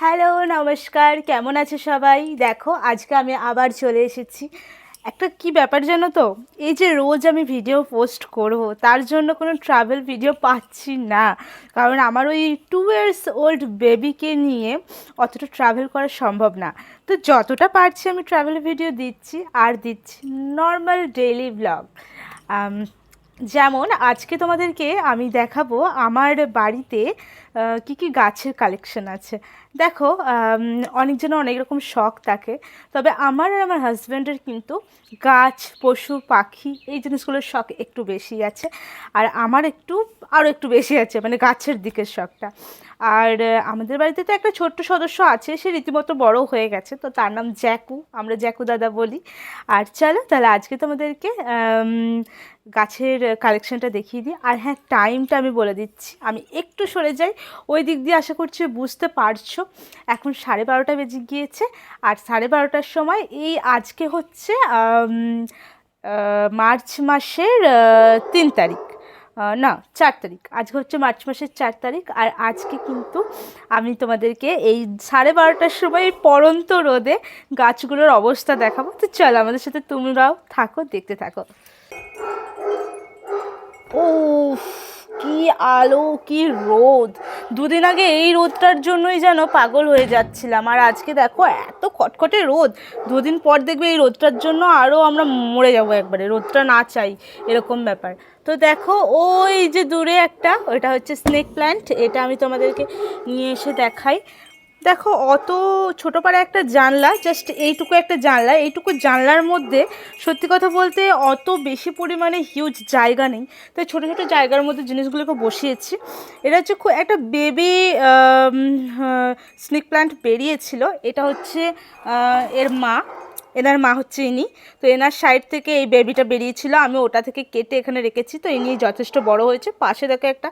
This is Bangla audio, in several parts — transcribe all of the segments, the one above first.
হ্যালো, নমস্কার। কেমন আছে সবাই? দেখো, আজকে আমি আবার চলে এসেছি। একটা কি ব্যাপার জানো তো? এই যে রোজ আমি ভিডিও পোস্ট করব, তার জন্য কোনো ট্রাভেল ভিডিও পাচ্ছি না। কারণ আমার ওই টু ইয়ার্স ওল্ড বেবিকে নিয়ে অতটা ট্রাভেল করা সম্ভব না। তো যতটা পারছি আমি ট্রাভেল ভিডিও দিচ্ছি, আর দিচ্ছি নর্মাল ডেইলি ব্লগ যেমন আজকে তোমাদেরকে আমি দেখাবো আমার বাড়িতে কি কি গাছের কালেকশন আছে? দেখো অনেকজনের অনেক রকম শখ থাকে, তবে আমার আর আমার হাজব্যান্ডের কিন্তু গাছ, পশু, পাখি এই জিনিসগুলোর শখ একটু বেশি আছে, আর আমার একটু আরও একটু বেশি আছে মানে গাছের দিকের শখটা। আর আমাদের বাড়িতে তো একটা ছোট্ট সদস্য আছে, সে রীতিমতো বড় হয়ে গেছে, তো তার নাম জ্যাকু, আমরা জ্যাকু দাদা বলি। আর চলো, তাহলে আজকে তোমাদেরকে গাছের কালেকশনটা দেখিয়ে দিই। আর হ্যাঁ টাইমটা আমি বলে দিচ্ছি, আমি একটু সরে যাই ওই দিক দিয়ে আশা করছি বুঝতে পারছ। এখন সাড়ে বারোটা বেজে গিয়েছে আর সাড়ে বারোটার সময় এই আজকে হচ্ছে মার্চ মাসের তিন তারিখ। না, চার তারিখ। আজকে হচ্ছে মার্চ মাসের চার তারিখ আর আজকে কিন্তু আমি তোমাদেরকে এই সাড়ে বারোটার সময় এই পড়ন্ত রোদে গাছগুলোর অবস্থা দেখাবো। তো চলো আমাদের সাথে তোমরাও থাকো, দেখতে থাকো। ও কি আলো, কি রোদ। দুদিন আগে এই রোদটার জন্যই যেন পাগল হয়ে যাচ্ছিলাম। আর আজকে দেখো, এত খটখটে রোদ। দুদিন পর দেখবে এই রোদটার জন্য আরও আমরা মরে যাব একবারে। রোদটা না চাই, এরকম ব্যাপার। তো দেখো, ওই যে দূরে একটা ওটা হচ্ছে স্নেক প্ল্যান্ট এটা আমি তোমাদেরকে নিয়ে এসে দেখাই। দেখো, অত ছোটো পাড়া একটা জানলা জাস্ট এইটুকু একটা জানলা। এইটুকু জানলার মধ্যে, সত্যি কথা বলতে, অত বেশি পরিমাণে হিউজ জায়গা নেই। তাই ছোটো ছোটো জায়গার মধ্যে জিনিসগুলোকে বসিয়েছি। এটা হচ্ছে খুব একটা বেবি স্নেক প্ল্যান্ট বেরিয়েছিল। এটা হচ্ছে এর মা। এনার মা হচ্ছে ইনি। তো এনার সাইড থেকে এই বেবিটা বেরিয়েছিল, আমি ওটা থেকে কেটে এখানে রেখেছি। তো ইনি যথেষ্ট বড় হয়েছে। পাশে দেখো একটা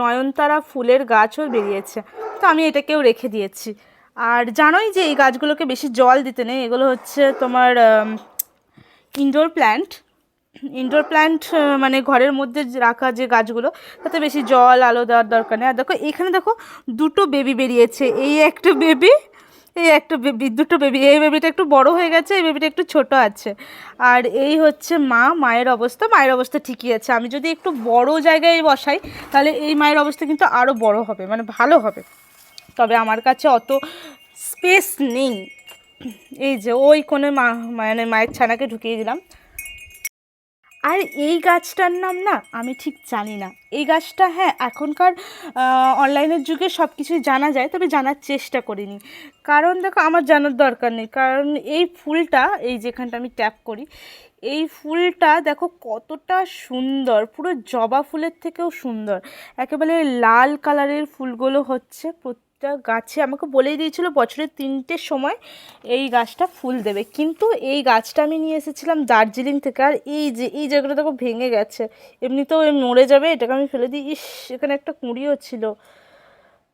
নয়নতারা ফুলের গাছও বেরিয়েছে। তো আমি এটাকেও রেখে দিয়েছি। আর জানোই যে এই গাছগুলোকে বেশি জল দিতে নেই, এগুলো হচ্ছে তোমার ইনডোর প্ল্যান্ট ইনডোর প্ল্যান্ট মানে ঘরের মধ্যে রাখা যে গাছগুলো, তাতে বেশি জল, আলো দেওয়ার দরকার নেই। আর দেখো, এখানে দেখো দুটো বেবি বেরিয়েছে। এই একটা বেবি এই একটা দুটো বেবি, এই বেবিটা একটু বড় হয়ে গেছে, এই বেবিটা একটু ছোট আছে। আর এই হচ্ছে মা, মায়ের অবস্থা মায়ের অবস্থা ঠিকই আছে। আমি যদি একটু বড় জায়গায় বসাই, তাহলে এই মায়ের অবস্থা কিন্তু আরও বড় হবে মানে ভালো হবে। তবে আমার কাছে অত স্পেস নেই। এই যে ওই কোনো মা মানে মায়ের ছানাকে ঢুকিয়ে দিলাম। আর এই গাছটার নাম না আমি ঠিক জানি না। এই গাছটা হ্যাঁ এখনকার অনলাইনের যুগে সব কিছুই জানা যায়, তবে জানার চেষ্টা করিনি। কারণ দেখো, আমার জানার দরকার নেই। কারণ এই ফুলটা, এই যেখানটা আমি ট্যাপ করি, এই ফুলটা দেখো কতটা সুন্দর, পুরো জবা ফুলের থেকেও সুন্দর। একেবারে লাল কালারের ফুলগুলো হচ্ছে প্রত্যেকটা গাছে আমাকে বলেই দিয়েছিল বছরের তিনটের সময় এই গাছটা ফুল দেবে। কিন্তু এই গাছটা আমি নিয়ে এসেছিলাম দার্জিলিং থেকে। আর এই যে, এই জায়গাটা দেখো ভেঙে গেছে। এমনিতেও মরে যাবে, এটাকে আমি ফেলে দিই। ইস, এখানে একটা কুঁড়িও ছিল।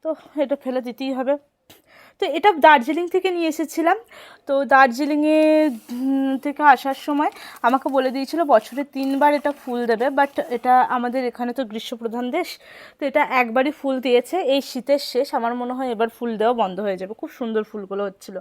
তো এটা ফেলে দিতেই হবে। তো এটা দার্জিলিং থেকে নিয়ে এসেছিলাম। তো দার্জিলিংয়ে থেকে আসার সময় আমাকে বলে দিয়েছিল বছরে তিনবার এটা ফুল দেবে বাট এটা আমাদের এখানে তো গ্রীষ্মপ্রধান দেশ, তো এটা একবারই ফুল দিয়েছে। এই শীতের শেষ, আমার মনে হয় এবার ফুল দেওয়া বন্ধ হয়ে যাবে। খুব সুন্দর ফুলগুলো হচ্ছিল।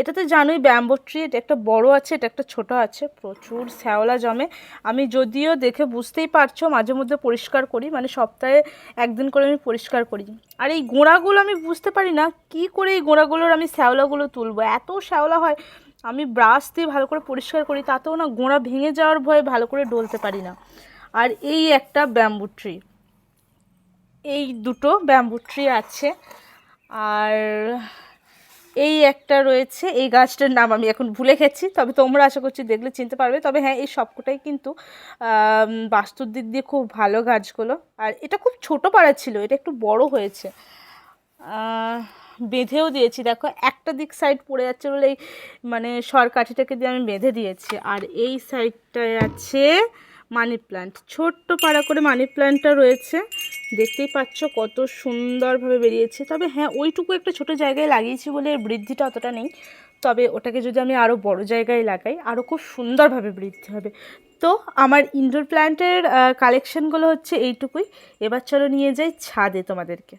এটা তো জানোই, ব্যাম্বো ট্রি, এটা একটা বড় আছে, এটা একটা ছোট আছে, প্রচুর শ্যাওলা জমে। আমি যদিও দেখে বুঝতেই পারছ, মাঝে মধ্যে পরিষ্কার করি মানে সপ্তাহে একদিন করে আমি পরিষ্কার করি। আর এই গোঁড়াগুলো আমি বুঝতে পারি না, কি করে এই গোঁড়াগুলোর আমি শ্যাওলাগুলো তুলবো? এত শ্যাওলা হয়, আমি ব্রাশ দিয়ে ভালো করে পরিষ্কার করি, তাতেও না গোঁড়া ভেঙে যাওয়ার ভয়ে ভালো করে ডলতে পারি না। আর এই একটা ব্যাম্বু ট্রি, এই দুটো ব্যাম্বু ট্রি আছে। আর এই একটা রয়েছে, এই গাছটার নাম আমি এখন ভুলে গেছি, তবে তোমরা আশা করছি দেখলে চিনতে পারবে। তবে হ্যাঁ এই সবকটাই কিন্তু বাস্তুর দিক দিয়ে খুব ভালো গাছগুলো। আর এটা খুব ছোট পাড়া ছিল, এটা একটু বড় হয়েছে। বেঁধেও দিয়েছি, দেখো, একটা দিক সাইড পড়ে যাচ্ছে বলে এই মানে সরকাঠিটাকে দিয়ে আমি বেঁধে দিয়েছি। আর এই সাইডটায় আছে মানি প্ল্যান্ট ছোট্ট পাড়া করে মানি প্ল্যান্টটা রয়েছে। দেখতেই পাচ্ছ কত সুন্দরভাবে বেরিয়েছে। তবে হ্যাঁ ওইটুকু একটা ছোট জায়গায় লাগিয়েছি বলে এর বৃদ্ধিটা অতটা নেই। তবে ওটাকে যদি আমি আরও বড় জায়গায় লাগাই আরও খুব সুন্দরভাবে বৃদ্ধি হবে। তো আমার ইনডোর প্ল্যান্টের কালেকশনগুলো হচ্ছে এইটুকুই। এবার চলো নিয়ে যাই ছাদে তোমাদেরকে।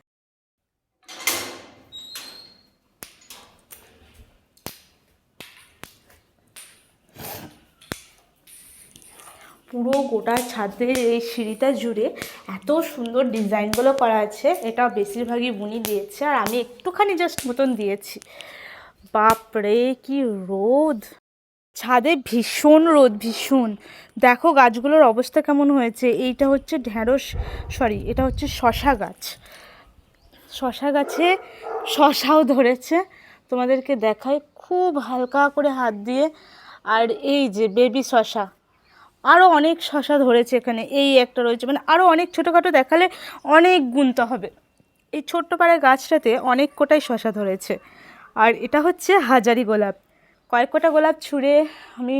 পুরো গোটা ছাদের এই সিঁড়িটা জুড়ে এত সুন্দর ডিজাইনগুলো করা আছে। এটা বেশিরভাগই বুনি দিয়েছে আর আমি একটুখানি জাস্ট মতন দিয়েছি। বাপরে, কি রোদ! ছাদে ভীষণ রোদ, ভীষণ। দেখো গাছগুলোর অবস্থা কেমন হয়েছে। এইটা হচ্ছে ঢ্যাঁড়স সরি এটা হচ্ছে শশা গাছ। শশা গাছে শশাও ধরেছে। তোমাদেরকে দেখায় খুব হালকা করে হাত দিয়ে। আর এই যে বেবি শশা। আরও অনেক শশা ধরেছে এখানে, এই একটা রয়েছে। মানে আরও অনেক ছোটোখাটো দেখালে অনেক গুনতে হবে। এই ছোট্ট পাড়ার গাছটাতে অনেক কোটাই শশা ধরেছে। আর এটা হচ্ছে হাজারি গোলাপ। কয়েক কোটা গোলাপ ছুঁড়ে আমি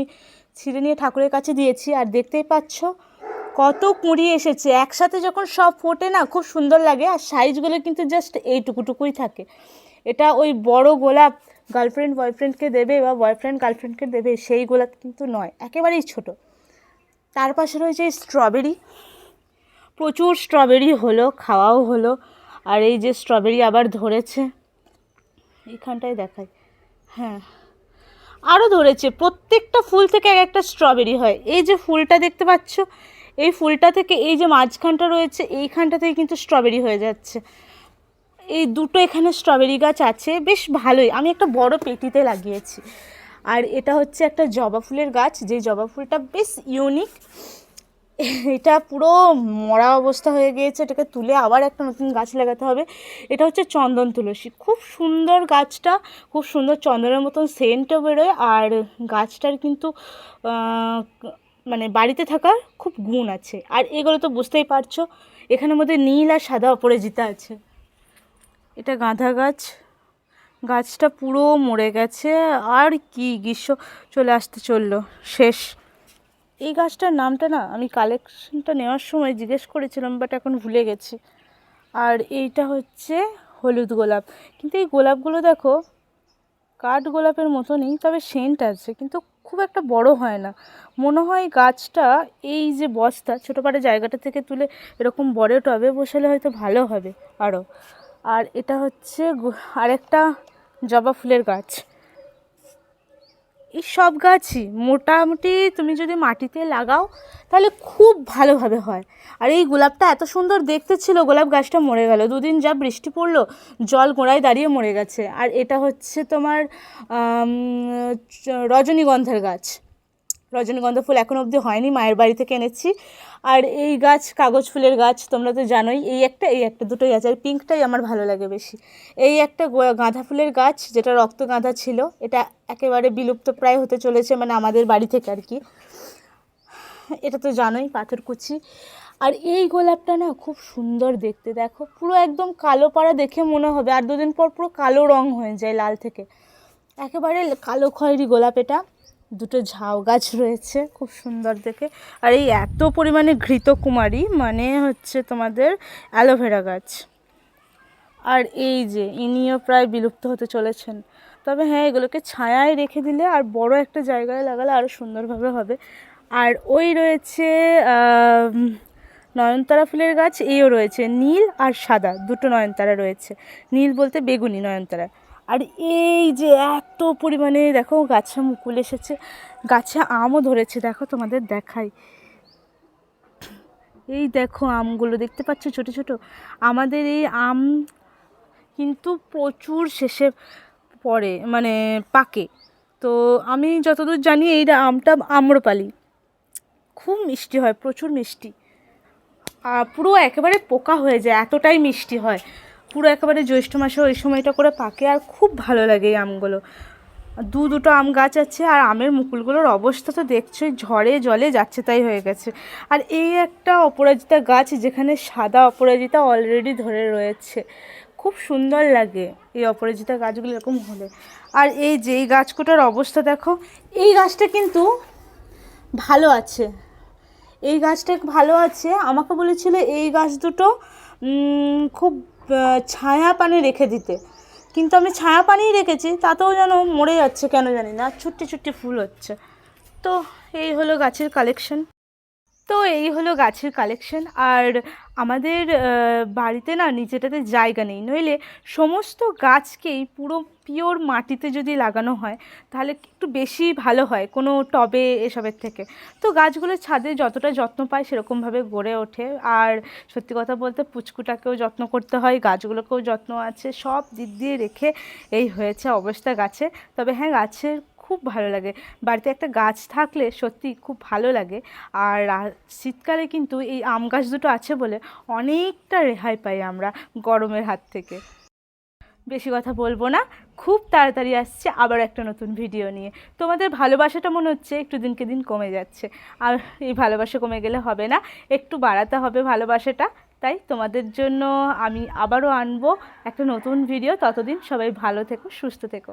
ছিঁড়ে নিয়ে ঠাকুরের কাছে দিয়েছি আর দেখতেই পাচ্ছ কত কুঁড়ি এসেছে। একসাথে যখন সব ফোটে না, খুব সুন্দর লাগে আর সাইজগুলো কিন্তু জাস্ট এইটুকুটুকুই থাকে। এটা ওই বড় গোলাপ গার্লফ্রেন্ড বয়ফ্রেন্ডকে দেবে বা বয়ফ্রেন্ড গার্লফ্রেন্ডকে দেবে, সেই গোলাপ কিন্তু নয়, একেবারেই ছোট। তার পাশে রয়েছে স্ট্রবেরি প্রচুর স্ট্রবেরি হলো, খাওয়াও হলো, আর এই যে স্ট্রবেরি আবার ধরেছে, এইখানটায় দেখাই। হ্যাঁ আরও ধরেছে, প্রত্যেকটা ফুল থেকে এক একটা স্ট্রবেরি হয়। এই যে ফুলটা দেখতে পাচ্ছ, এই ফুলটা থেকে এই যে মাঝখানটা রয়েছে, এইখানটা থেকে কিন্তু স্ট্রবেরি হয়ে যাচ্ছে। এই দুটো এখানে স্ট্রবেরি গাছ আছে, বেশ ভালোই। আমি একটা বড় পেটিতে লাগিয়েছি। আর এটা হচ্ছে একটা জবা ফুলের গাছ, যে জবা ফুলটা বেশ ইউনিক এটা পুরো মরা অবস্থা হয়ে গিয়েছে, এটাকে তুলে আবার একটা নতুন গাছ লাগাতে হবে। এটা হচ্ছে চন্দন তুলসী। খুব সুন্দর গাছটা, খুব সুন্দর চন্দনের মতন সেন্টও বেরোয়, আর গাছটার কিন্তু মানে বাড়িতে থাকার খুব গুণ আছে। আর এগুলো তো বুঝতেই পারছ, এখানের মধ্যে নীল আর সাদা অপরাজিতা আছে। এটা গাঁদা গাছ। গাছটা পুরো মরে গেছে, আর কি গ্রীষ্ম চলে আসতে চলল। শেষ। এই গাছটার নামটা না, আমি কালেকশনটা নেওয়ার সময় জিজ্ঞেস করেছিলাম বাট এখন ভুলে গেছি। আর এইটা হচ্ছে হলুদ গোলাপ। কিন্তু এই গোলাপগুলো দেখো, কাঠ গোলাপের মতনই, তবে সেন্ট আছে, কিন্তু খুব একটা বড় হয় না। মনে হয় গাছটা এই যে বস্তা, ছোটো জায়গাটা থেকে তুলে এরকম বড় টবে বসালে হয়তো ভালো হবে আরও আর এটা হচ্ছে আরেকটা জবা ফুলের গাছ। এই সব গাছই মোটামুটি তুমি যদি মাটিতে লাগাও, তাহলে খুব ভালোভাবে হয়। আর এই গোলাপটা এত সুন্দর দেখতে ছিল, গোলাপ গাছটা মরে গেল। দুদিন যা বৃষ্টি পড়ল, জল গোড়ায় দাঁড়িয়ে মরে গেছে। আর এটা হচ্ছে তোমার রজনীগন্ধার গাছ। রজনীগন্ধা ফুল এখন অবধি হয়নি, মায়ের বাড়ি থেকে এনেছি। আর এই গাছ, কাগজ ফুলের গাছ, তোমরা তো জানোই, এই একটা এই একটা দুটোই আছে। আর পিঙ্কটাই আমার ভালো লাগে বেশি। এই একটা গো- গাঁদা ফুলের গাছ, যেটা রক্ত গাঁদা ছিল, এটা একেবারে বিলুপ্ত প্রায় হতে চলেছে মানে আমাদের বাড়ি থেকে আর কি। এটা তো জানোই পাথরকুচি আর এই গোলাপটা না খুব সুন্দর দেখতে, দেখো, পুরো একদম কালো পাড়া দেখে মনে হবে। আর দুদিন পর পুরো কালো রং হয়ে যায় লাল থেকে। একেবারে কালো খয়েরি গোলাপ এটা। দুটো ঝাউ গাছ রয়েছে, খুব সুন্দর দেখে। আর এই এত পরিমাণে ঘৃতকুমারী মানে হচ্ছে তোমাদের অ্যালোভেরা গাছ। আর এই যে, ইনিও প্রায় বিলুপ্ত হতে চলেছেন। তবে হ্যাঁ এগুলোকে ছায়ায় রেখে দিলে আর বড় একটা জায়গায় লাগালে আরও সুন্দরভাবে হবে। আর ওই রয়েছে নয়নতারা ফুলের গাছ এইও রয়েছে। নীল আর সাদা, দুটো নয়নতারা রয়েছে। নীল বলতে বেগুনি নয়নতারা। আর এই যে এত পরিমাণে দেখো গাছে মুকুল এসেছে, গাছে আমও ধরেছে, দেখো তোমাদের দেখাই। এই দেখো আমগুলো, দেখতে পাচ্ছ ছোট ছোট? আমাদের এই আম কিন্তু প্রচুর শেষে পড়ে মানে পাকে। তো আমি যতদূর জানি এই আমটা আম্রপালি। খুব মিষ্টি হয়, প্রচুর মিষ্টি। পুরো একেবারে পোকা হয়ে যায়, এতটাই মিষ্টি হয়। পুরো একেবারে জ্যৈষ্ঠ মাসে ওই সময়টা করে পাকে আর খুব ভালো লাগে এই আমগুলো। দু দুটো আম গাছ আছে আর আমের মুকুলগুলোর অবস্থা তো দেখছোই, ঝড়ে জলে যাচ্ছে তাই হয়ে গেছে। আর এই একটা অপরাজিতা গাছ যেখানে সাদা অপরাজিতা অলরেডি ধরে রয়েছে। খুব সুন্দর লাগে এই অপরাজিতা গাছগুলো এরকম হলে। আর এই যে এই গাছকোটার অবস্থা দেখো, এই গাছটা কিন্তু ভালো আছে। এই গাছটা ভালো আছে, আমাকে বলেছিল এই গাছ দুটো খুব ছায়া পানি রেখে দিতে। কিন্তু আমি ছায়া পানিই রেখেছি, তাতেও যেন মরে যাচ্ছে, কেন জানি না ছুট্টি ছুট্টি ফুল হচ্ছে। তো এই হলো গাছের কালেকশন তো এই হলো গাছের কালেকশন আর আমাদের বাড়িতে না নিচেটাতে জায়গা নেই। নইলে সমস্ত গাছকেই পুরো পিওর মাটিতে যদি লাগানো হয়, তাহলে একটু বেশি ভালো হয় কোনো টবে এসবের থেকে। তো গাছগুলো ছাদে যতটা যত্ন পায় সেরকমভাবে গড়ে ওঠে। আর সত্যি কথা বলতে পুচকুটাকেও যত্ন করতে হয়, গাছগুলোকেও যত্ন আছে, সব দিক দিয়ে রেখে এই হয়েছে অবস্থা গাছে। তবে হ্যাঁ গাছের খুব ভালো লাগে। বাড়িতে একটা গাছ থাকলে সত্যি খুব ভালো লাগে। আর শীতকালে কিন্তু এই আম গাছ দুটো আছে বলে অনেকটা রেহাই পাই আমরা গরমের হাত থেকে। বেশি কথা বলব না। খুব তাড়াতাড়ি আসছে আবার একটা নতুন ভিডিও নিয়ে। তোমাদের ভালোবাসাটা মনে হচ্ছে একটু দিনকে দিন কমে যাচ্ছে। আর এই ভালোবাসা কমে গেলে হবে না। একটু বাড়াতে হবে ভালোবাসাটা। তাই তোমাদের জন্য আমি আবারও আনব একটা নতুন ভিডিও। ততদিন সবাই ভালো থেকো, সুস্থ থেকো।